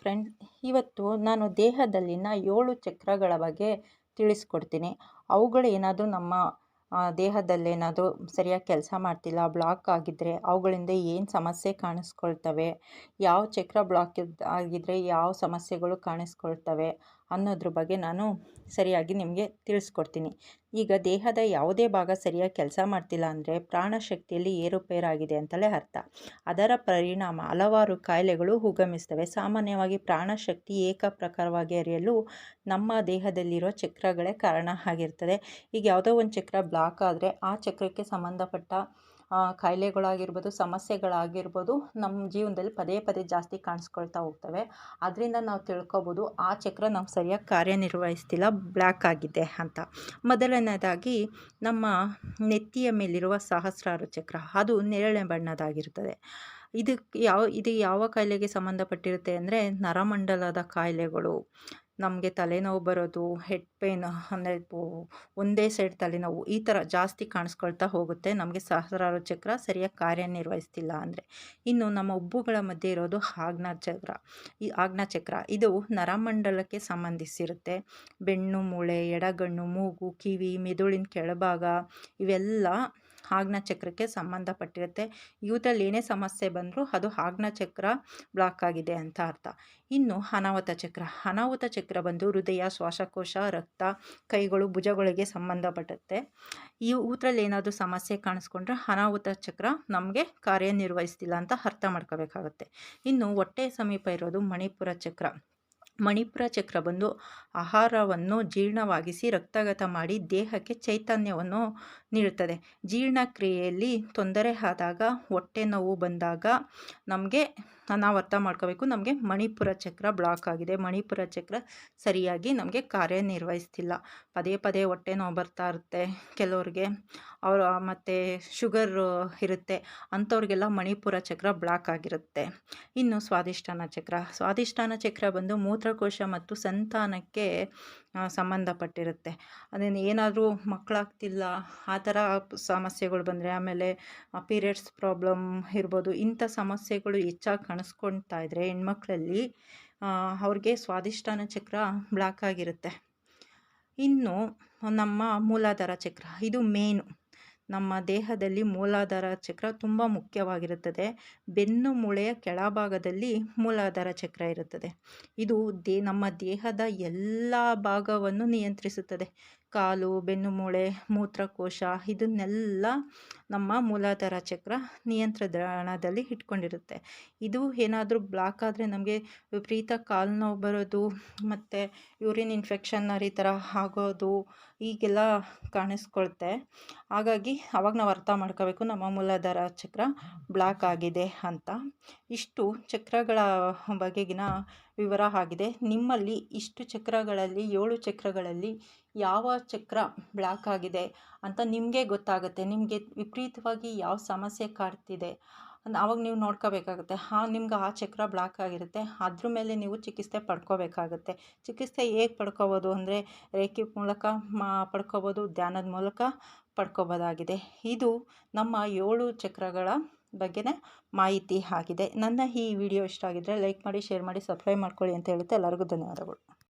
Friend ಇವತ್ತು ನಾನು ದೇಹದಲ್ಲಿನ ಏಳು ಚಕ್ರಗಳ ಬಗ್ಗೆ ತಿಳಿಸ್ಕೊಡ್ತೀನಿ. ಅವುಗಳೇನಾದರೂ ನಮ್ಮ ದೇಹದಲ್ಲೇನಾದರೂ ಸರಿಯಾಗಿ ಕೆಲಸ ಮಾಡ್ತಿಲ್ಲ ಬ್ಲಾಕ್ ಆಗಿದ್ದರೆ ಅವುಗಳಿಂದ ಏನು ಸಮಸ್ಯೆ ಕಾಣಿಸ್ಕೊಳ್ತವೆ? ಯಾವ ಚಕ್ರ ಬ್ಲಾಕ್ ಆಗಿದ್ದರೆ ಯಾವ ಸಮಸ್ಯೆಗಳು ಕಾಣಿಸ್ಕೊಳ್ತವೆ? ಅನ್ನೋದ್ರ ಬಗ್ಗೆ ನಾನು ಸರಿಯಾಗಿ ನಿಮಗೆ ತಿಳಿಸ್ಕೊಡ್ತೀನಿ. ಈಗ ದೇಹದ ಯಾವುದೇ ಭಾಗ ಸರಿಯಾಗಿ ಕೆಲಸ ಮಾಡ್ತಿಲ್ಲ ಅಂದರೆ ಪ್ರಾಣಶಕ್ತಿಯಲ್ಲಿ ಏರುಪೇರಾಗಿದೆ ಅಂತಲೇ ಅರ್ಥ. ಅದರ ಪರಿಣಾಮ ಹಲವಾರು ಕಾಯಿಲೆಗಳು ಉಗಮಿಸ್ತವೆ. ಸಾಮಾನ್ಯವಾಗಿ ಪ್ರಾಣಶಕ್ತಿ ಏಕಪ್ರಕಾರವಾಗಿ ಅರಿಯಲು ನಮ್ಮ ದೇಹದಲ್ಲಿರೋ ಚಕ್ರಗಳೇ ಕಾರಣ ಆಗಿರ್ತದೆ. ಈಗ ಯಾವುದೋ ಒಂದು ಚಕ್ರ ಬ್ಲಾಕ್ ಆದರೆ ಆ ಚಕ್ರಕ್ಕೆ ಸಂಬಂಧಪಟ್ಟ ಕಾಯಿಲೆಗಳಾಗಿರ್ಬೋದು, ಸಮಸ್ಯೆಗಳಾಗಿರ್ಬೋದು ನಮ್ಮ ಜೀವನದಲ್ಲಿ ಪದೇ ಪದೇ ಜಾಸ್ತಿ ಕಾಣಿಸ್ಕೊಳ್ತಾ ಹೋಗ್ತವೆ. ಅದರಿಂದ ನಾವು ತಿಳ್ಕೊಬೋದು, ಆ ಚಕ್ರ ನಾವು ಸರಿಯಾಗಿ ಕಾರ್ಯನಿರ್ವಹಿಸ್ತಿಲ್ಲ, ಬ್ಲ್ಯಾಕ್ ಆಗಿದೆ ಅಂತ. ಮೊದಲನೇದಾಗಿ ನಮ್ಮ ನೆತ್ತಿಯ ಮೇಲಿರುವ ಸಹಸ್ರಾರು ಚಕ್ರ, ಅದು ನೇರಳೆ ಬಣ್ಣದಾಗಿರ್ತದೆ. ಇದಕ್ಕೆ ಯಾವ, ಇದು ಯಾವ ಕಾಯಿಲೆಗೆ ಸಂಬಂಧಪಟ್ಟಿರುತ್ತೆ ಅಂದರೆ ನರಮಂಡಲದ ಕಾಯಿಲೆಗಳು ನಮಗೆ ತಲೆನೋವು ಬರೋದು ಹೆಡ್ ಪೇನ್ ಅಂದರೆ ಒಂದೇ ಸೈಡ್ ತಲೆನೋವು ಈ ಥರ ಜಾಸ್ತಿ ಕಾಣಿಸ್ಕೊಳ್ತಾ ಹೋಗುತ್ತೆ. ನಮಗೆ ಸಹಸ್ರಾರು ಚಕ್ರ ಸರಿಯಾಗಿ ಕಾರ್ಯನಿರ್ವಹಿಸ್ತಿಲ್ಲ ಅಂದರೆ. ಇನ್ನು ನಮ್ಮ ಉಬ್ಬುಗಳ ಮಧ್ಯೆ ಇರೋದು ಆಗ್ನ ಚಕ್ರ. ಈ ಆಗ್ನ ಚಕ್ರ ಇದು ನರಮಂಡಲಕ್ಕೆ ಸಂಬಂಧಿಸಿರುತ್ತೆ. ಬೆನ್ನು ಮೂಳೆ, ಎಡಗಣ್ಣು, ಮೂಗು, ಕಿವಿ, ಮೆದುಳಿನ ಕೆಳಭಾಗ ಇವೆಲ್ಲ ಆಗ್ನ ಚಕ್ರಕ್ಕೆ ಸಂಬಂಧಪಟ್ಟಿರುತ್ತೆ. ಇವುದ್ರಲ್ಲಿ ಏನೇ ಸಮಸ್ಯೆ ಬಂದರೂ ಅದು ಆಗ್ನ ಚಕ್ರ ಬ್ಲಾಕ್ ಆಗಿದೆ ಅಂತ ಅರ್ಥ. ಇನ್ನು ಅನಾಹುತ ಚಕ್ರ. ಅನಾಹುತ ಚಕ್ರ ಬಂದು ಹೃದಯ, ಶ್ವಾಸಕೋಶ, ರಕ್ತ ಕೈಗಳು, ಭುಜಗಳಿಗೆ ಸಂಬಂಧಪಟ್ಟಿರುತ್ತೆ ಈ ಊತ್ರಲ್ಲಿ ಏನಾದರೂ ಸಮಸ್ಯೆ ಕಾಣಿಸ್ಕೊಂಡ್ರೆ ಅನಾಹುತ ಚಕ್ರ ನಮಗೆ ಕಾರ್ಯನಿರ್ವಹಿಸ್ತಿಲ್ಲ ಅಂತ ಅರ್ಥ ಮಾಡ್ಕೋಬೇಕಾಗುತ್ತೆ. ಇನ್ನು ಹೊಟ್ಟೆ ಸಮೀಪ ಇರೋದು ಮಣಿಪುರ ಚಕ್ರ. ಮಣಿಪುರ ಚಕ್ರ ಬಂದು ಆಹಾರವನ್ನು ಜೀರ್ಣವಾಗಿಸಿ ರಕ್ತಗತ ಮಾಡಿ ದೇಹಕ್ಕೆ ಚೈತನ್ಯವನ್ನು ನೀಡುತ್ತದೆ. ಜೀರ್ಣಕ್ರಿಯೆಯಲ್ಲಿ ತೊಂದರೆ ಆದಾಗ, ಹೊಟ್ಟೆ ನೋವು ಬಂದಾಗ ನಮಗೆ ನಾವು ಅರ್ಥ ಮಾಡ್ಕೋಬೇಕು, ನಮಗೆ ಮಣಿಪುರ ಚಕ್ರ ಬ್ಲಾಕ್ ಆಗಿದೆ. ಮಣಿಪುರ ಚಕ್ರ ಸರಿಯಾಗಿ ನಮಗೆ ಕಾರ್ಯನಿರ್ವಹಿಸ್ತಿಲ್ಲ. ಪದೇ ಪದೇ ಹೊಟ್ಟೆ ನೋವು ಬರ್ತಾ ಇರುತ್ತೆ. ಕೆಲವ್ರಿಗೆ ಅವರು, ಮತ್ತು ಶುಗರ್ ಇರುತ್ತೆ. ಅಂಥವ್ರಿಗೆಲ್ಲ ಮಣಿಪುರ ಚಕ್ರ ಬ್ಲಾಕ್ ಆಗಿರುತ್ತೆ. ಇನ್ನು ಸ್ವಾದಿಷ್ಠಾನ ಚಕ್ರ. ಸ್ವಾದಿಷ್ಠಾನ ಚಕ್ರ ಬಂದು ಮೂತ್ರಕೋಶ ಮತ್ತು ಸಂತಾನಕ್ಕೆ ಸಂಬಂಧಪಟ್ಟಿರುತ್ತೆ. ಅದನ್ನು ಏನಾದರೂ ಮಕ್ಕಳಾಗ್ತಿಲ್ಲ ಆ ಥರ ಸಮಸ್ಯೆಗಳು ಬಂದರೆ, ಆಮೇಲೆ ಪೀರಿಯಡ್ಸ್ ಪ್ರಾಬ್ಲಮ್ ಇರ್ಬೋದು, ಇಂಥ ಸಮಸ್ಯೆಗಳು ಹೆಚ್ಚಾಗಿ ಕಾಣಿಸ್ಕೊಳ್ತಾ ಇದ್ದರೆ ಹೆಣ್ಮಕ್ಳಲ್ಲಿ ಅವ್ರಿಗೆ ಸ್ವಾದಿಷ್ಠಾನ ಚಕ್ರ ಬ್ಲಾಕ್ ಆಗಿರುತ್ತೆ. ಇನ್ನು, ನಮ್ಮ ಮೂಲಾಧಾರ ಚಕ್ರ, ಇದು ಮೇನು ನಮ್ಮ ದೇಹದಲ್ಲಿ ಮೂಲಾಧಾರ ಚಕ್ರ ತುಂಬ ಮುಖ್ಯವಾಗಿರುತ್ತದೆ. ಬೆನ್ನು ಮೂಳೆಯ ಕೆಳಭಾಗದಲ್ಲಿ ಮೂಲಾಧಾರ ಚಕ್ರ ಇರುತ್ತದೆ. ಇದು ದೇ, ನಮ್ಮ ದೇಹದ ಎಲ್ಲ ಭಾಗವನ್ನು ನಿಯಂತ್ರಿಸುತ್ತದೆ. ಕಾಲು, ಬೆನ್ನು ಮೂಳೆ, ಮೂತ್ರಕೋಶ ಇದನ್ನೆಲ್ಲ ನಮ್ಮ ಮೂಲಾಧಾರ ಚಕ್ರ ನಿಯಂತ್ರಣದಲ್ಲಿ ಇಟ್ಕೊಂಡಿರುತ್ತೆ. ಇದು ಏನಾದರೂ ಬ್ಲಾಕ್ ಆದರೆ ನಮಗೆ ವಿಪರೀತ ಕಾಲು ನೋವು ಬರೋದು, ಮತ್ತು ಯೂರಿನ್ ಇನ್ಫೆಕ್ಷನ್ ಈ ಥರ ಆಗೋದು ಈಗೆಲ್ಲ ಕಾಣಿಸ್ಕೊಳ್ತೆ. ಹಾಗಾಗಿ ಅವಾಗ ನಾವು ಅರ್ಥ ಮಾಡ್ಕೋಬೇಕು ನಮ್ಮ ಮೂಲಾಧಾರ ಚಕ್ರ ಬ್ಲಾಕ್ ಆಗಿದೆ ಅಂತ. ಇಷ್ಟು ಚಕ್ರಗಳ ಬಗೆಗಿನ ವಿವರ ಆಗಿದೆ. ನಿಮ್ಮಲ್ಲಿ ಇಷ್ಟು ಚಕ್ರಗಳಲ್ಲಿ, ಏಳು ಚಕ್ರಗಳಲ್ಲಿ ಯಾವ ಚಕ್ರ ಬ್ಲಾಕ್ ಆಗಿದೆ ಅಂತ ನಿಮಗೆ ಗೊತ್ತಾಗುತ್ತೆ. ನಿಮಗೆ ವಿಪರೀತವಾಗಿ ಯಾವ ಸಮಸ್ಯೆ ಕಾಡ್ತಿದೆ? ಆವಾಗ ನೀವು ನೋಡ್ಕೋಬೇಕಾಗುತ್ತೆ. ಹಾಂ, ನಿಮ್ಗೆ ಆ ಚಕ್ರ ಬ್ಲಾಕ್ ಆಗಿರುತ್ತೆ. ಅದ್ರ ಮೇಲೆ ನೀವು ಚಿಕಿತ್ಸೆ ಪಡ್ಕೋಬೇಕಾಗುತ್ತೆ. ಚಿಕಿತ್ಸೆ ಹೇಗೆ ಪಡ್ಕೋಬೋದು ಅಂದರೆ ರೇಖೆ ಮೂಲಕ ಮಾ, ಪಡ್ಕೋಬೋದು, ಧ್ಯಾನದ ಮೂಲಕ ಪಡ್ಕೋಬೋದಾಗಿದೆ. ಇದು ನಮ್ಮ ಏಳು ಚಕ್ರಗಳ ಬಗ್ಗೆನೇ ಮಾಹಿತಿ ಆಗಿದೆ. ನನ್ನ ಈ ವಿಡಿಯೋ ಇಷ್ಟ ಆಗಿದ್ದರೆ ಲೈಕ್ ಮಾಡಿ, ಶೇರ್ ಮಾಡಿ, ಸಬ್ಸ್ಕ್ರೈಬ್ ಮಾಡ್ಕೊಳ್ಳಿ ಅಂತ ಹೇಳುತ್ತೆ. ಎಲ್ಲರಿಗೂ ಧನ್ಯವಾದಗಳು.